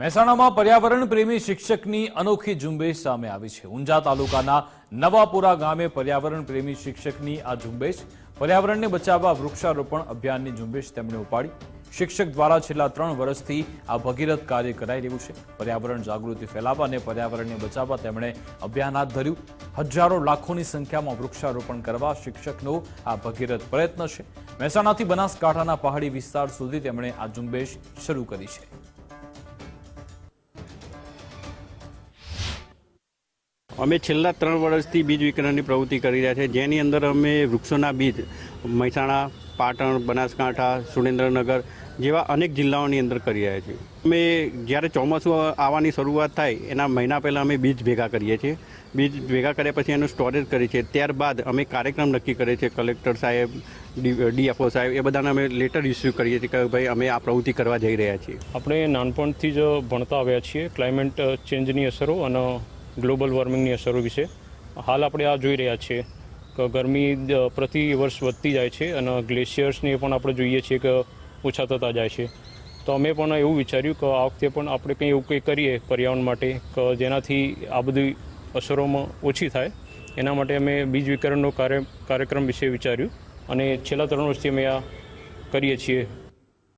મહેસાણામાં પર્યાવરણ પ્રેમી શિક્ષકની અનોખી ઝુંબેશ સામે આવી છે. ઊંઝા તાલુકાના નવાપુરા ગામે પર્યાવરણ પ્રેમી શિક્ષકની આ ઝુંબેશ પર્યાવરણને બચાવવા વૃક્ષારોપણ અભિયાનની ઝુંબેશ તેમણે ઉપાડી. શિક્ષક દ્વારા છેલ્લા ત્રણ વર્ષથી આ ભગીરથ કાર્ય કરાઈ રહ્યું છે. પર્યાવરણ જાગૃતિ ફેલાવવા અને પર્યાવરણને બચાવવા તેમણે અભિયાન હાથ ધર્યું. હજારો લાખોની સંખ્યામાં વૃક્ષારોપણ કરવા શિક્ષકનો આ ભગીરથ પ્રયત્ન છે. મહેસાણાથી બનાસકાંઠાના પહાડી વિસ્તાર સુધી તેમણે આ ઝુંબેશ શરૂ કરી છે. અમે છેલ્લા ત્રણ વર્ષથી બીજ વિતરણની પ્રવૃત્તિ કરી રહ્યા છે. જેની અંદર અમે વૃક્ષોના બીજ, મહેસાણા, પાટણ, બનાસકાંઠા, સુરેન્દ્રનગર જેવા અનેક જિલ્લાઓની અંદર કરી રહ્યા છીએ. અમે જ્યારે ચોમાસું આવવાની શરૂઆત થાય, એના મહિના પહેલાં અમે બીજ ભેગા કરીએ છીએ. બીજ ભેગા કર્યા પછી એનું સ્ટોરેજ કરીએ છીએ. ત્યારબાદ અમે કાર્યક્રમ નક્કી કરીએ છીએ. કલેક્ટર સાહેબ ડીએફઓ સાહેબ, એ બધાને અમે લેટર ઇસ્યુ કરીએ છીએ કે ભાઈ અમે આ પ્રવૃત્તિ કરવા જઈ રહ્યા છીએ. આપણે નાનપણથી જ ભણતા આવ્યા છીએ. ક્લાઇમેટ ચેન્જની અસરો અને ગ્લોબલ વોર્મિંગની અસરો વિશે. હાલ આપણે આ જોઈ રહ્યા છીએ કે ગરમી પ્રતિ વર્ષ વધતી જાય છે અને ગ્લેશિયર્સને પણ આપણે જોઈએ છીએ કે ઓછા થતા જાય છે. તો અમે પણ એવું વિચાર્યું કે આ વખતે પણ આપણે કંઈ એવું કંઈ કરીએ પર્યાવરણ માટે કે જેનાથી આ બધી અસરોમાં ઓછી થાય. એના માટે અમે બીજ વિકરણનો કાર્ય, કાર્યક્રમ વિશે વિચાર્યું અને છેલ્લા ત્રણ વર્ષથી અમે આ કરીએ છીએ.